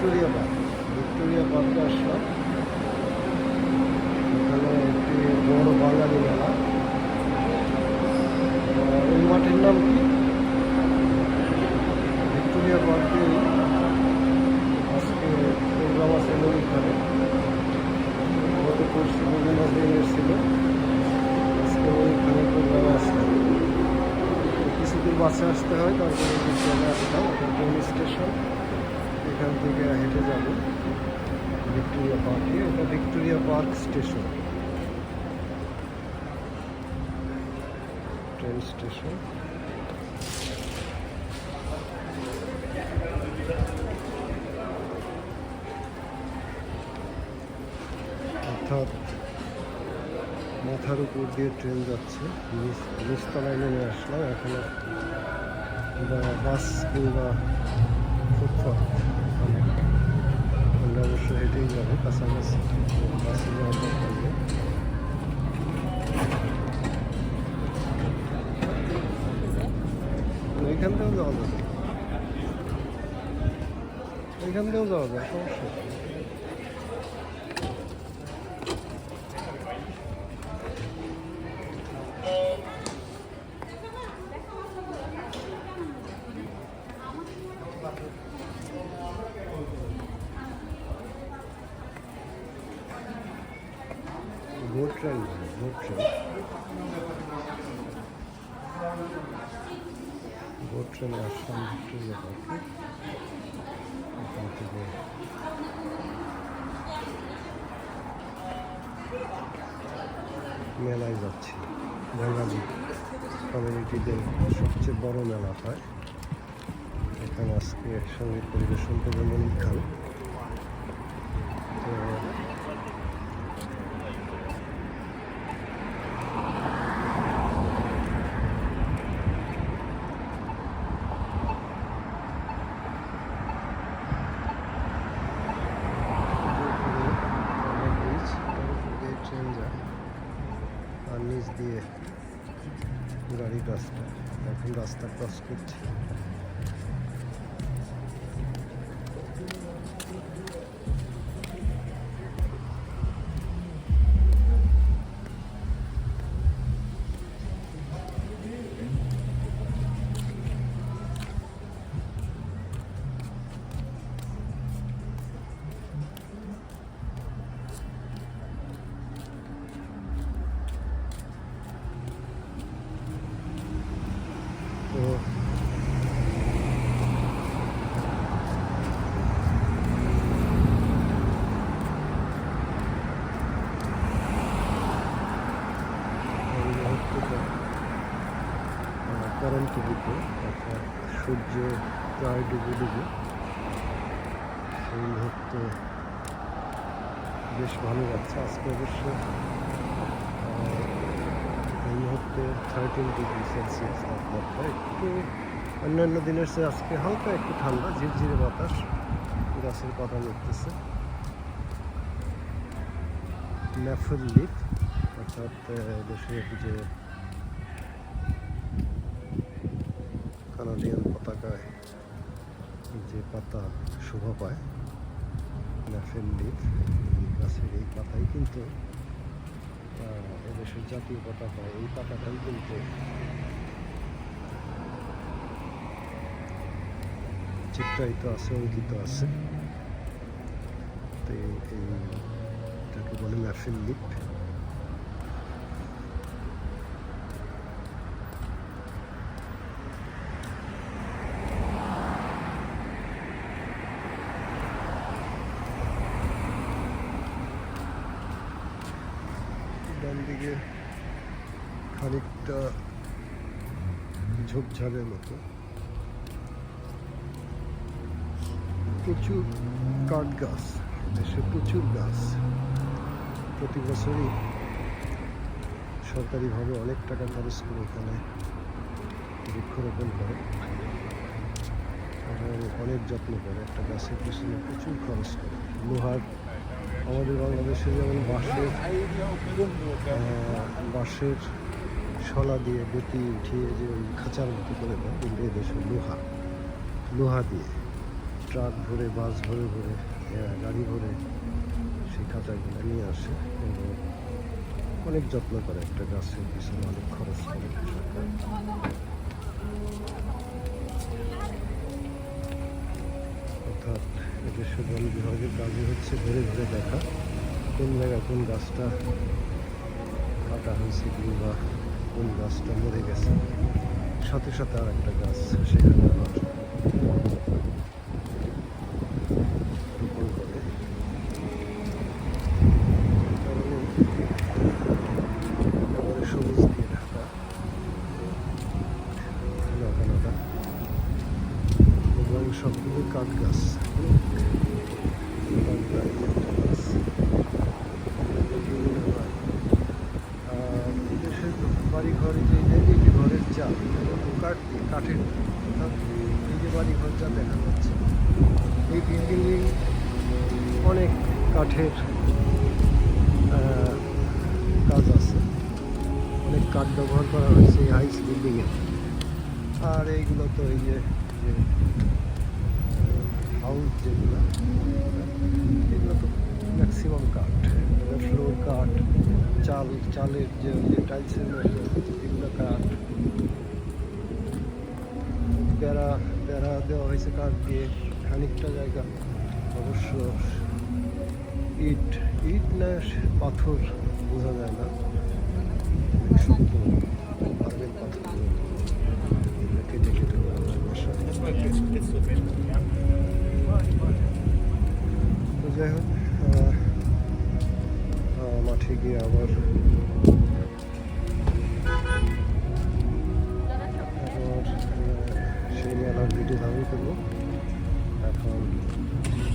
Victoria Park. Victoria পার্কে আসলাম। এখানে একটি বড় বাঙালি মেলা। এই মাঠের নাম কি? ভিক্টোরিয়া পার্কে আজকে প্রোগ্রাম আছে নদীখানে গত পরশু বিভিন্ন দিনের ছিল আজকে নদীখানে প্রোগ্রাম আছে। তো কিছুদূর বাসে আসতে হয়, তারপরে চলে আসলাম এটা ট্রেন স্টেশন এখান থেকে হেঁটে যাব। ভিক্টোরিয়া পার্কে এটা Victoria park station. Train station. অর্থাৎ মাথার উপর দিয়ে ট্রেন যাচ্ছে। নিচ নিচতলায় নেমে আসলাম। এখনও বাস কিংবা çok. Bunlar bu şu hediyeleri kasamız olması lazım. Ne kadar da alır? Ne kadar da alır? Train vote train আসলাম ভিক্টোরিয়া পার্কে এখান থেকে মেলায় যাচ্ছি বাঙালি কমিউনিটিদের সবচেয়ে বড় মেলা হয় এখানে আজকে সংগীত পরিবেশন করবে মনির খান আর নিচ দিয়ে গাড়ির রাস্তা এখন রাস্তা ক্রস করছে করন্ত দিকে অর্থাৎ সূর্য প্রায় ডুবে ডুবে। এই মুহূর্তে বেশ ভালো যাচ্ছে আজকে অবশ্য এই মুহূর্তে থার্টিন ডিগ্রি সেলসিয়াস তাপমাত্রা। একটু অন্যান্য দিনের চেয়ে আজকে হালকা একটু ঠান্ডা, ঝিরঝিরে বাতাস। গাছের পাতা নড়তেছে ন্যাফল লিফ, অর্থাৎ দেশের যে কানাডিয়ান পতাকায় যে পাতা শোভা পায় ন্যাফেল লিফ গাছের এই পাতাই কিন্তু এদেশের জাতীয় পতাকা। এই পাতাটাই কিন্তু চিত্রায়িত আছে, অঙ্কিত আছে। তো এই এই- বলে ম্যাফিল লিপ ডান দিকে খানিকটা ঝোপঝাড়ের মতো। প্রচুর কাঠ গাছ দেশে প্রচুর গাছ। প্রতি বছরই সরকারিভাবে অনেক টাকা খরচ করে এখানে বৃক্ষরোপণ করে। এবং অনেক যত্ন করে, একটা গাছের পিছনে প্রচুর খরচ করে। লোহার আমাদের বাংলাদেশে যেমন বাঁশের বাঁশের শলা দিয়ে বেতি উঠিয়ে যে ওই খাঁচার মতো করে দেয় কিন্তু এদেশে লোহা লোহা দিয়ে ট্রাক ভরে, বাস ভরে ভরে গাড়ি ভরে সেই খাঁচাগুলো নিয়ে আসে এবং অনেক যত্ন করে একটা গাছের পিছনে অনেক খরচ করে। অর্থাৎ এদেশের বন বিভাগের কাজে হচ্ছে ঘুরে ঘুরে দেখা। কোন জায়গায় কোন গাছটা কাটা হয়েছে কিংবা কোন গাছটা মরে গেছে। সাথে সাথে আর একটা গাছ, সেখানে আবার সবগুলো কাঠ গাছ। যে ঘরের চাল কাঠ কাঠের দেখা যাচ্ছে, এই বিল্ডিংয়ে অনেক কাঠের আছে। অনেক কাঠ ব্যবহার করা হয়েছে এই হাইস বিল্ডিংয়ে আর এইগুলো তো এই যে হাউস যেগুলো এগুলো তো ম্যাক্সিমাম কাঠ ফ্লোর কাঠ চাল চালের যে টাইলসের মতো এগুলো কাঠ বেড়া বেড়া দেওয়া হয়েছে কাঠ দিয়ে খানিকটা জায়গা। অবশ্য ইট ইট না পাথর বোঝা যায় না। অনেক মেলার ভিডিও ধারণ করব এখন এখানে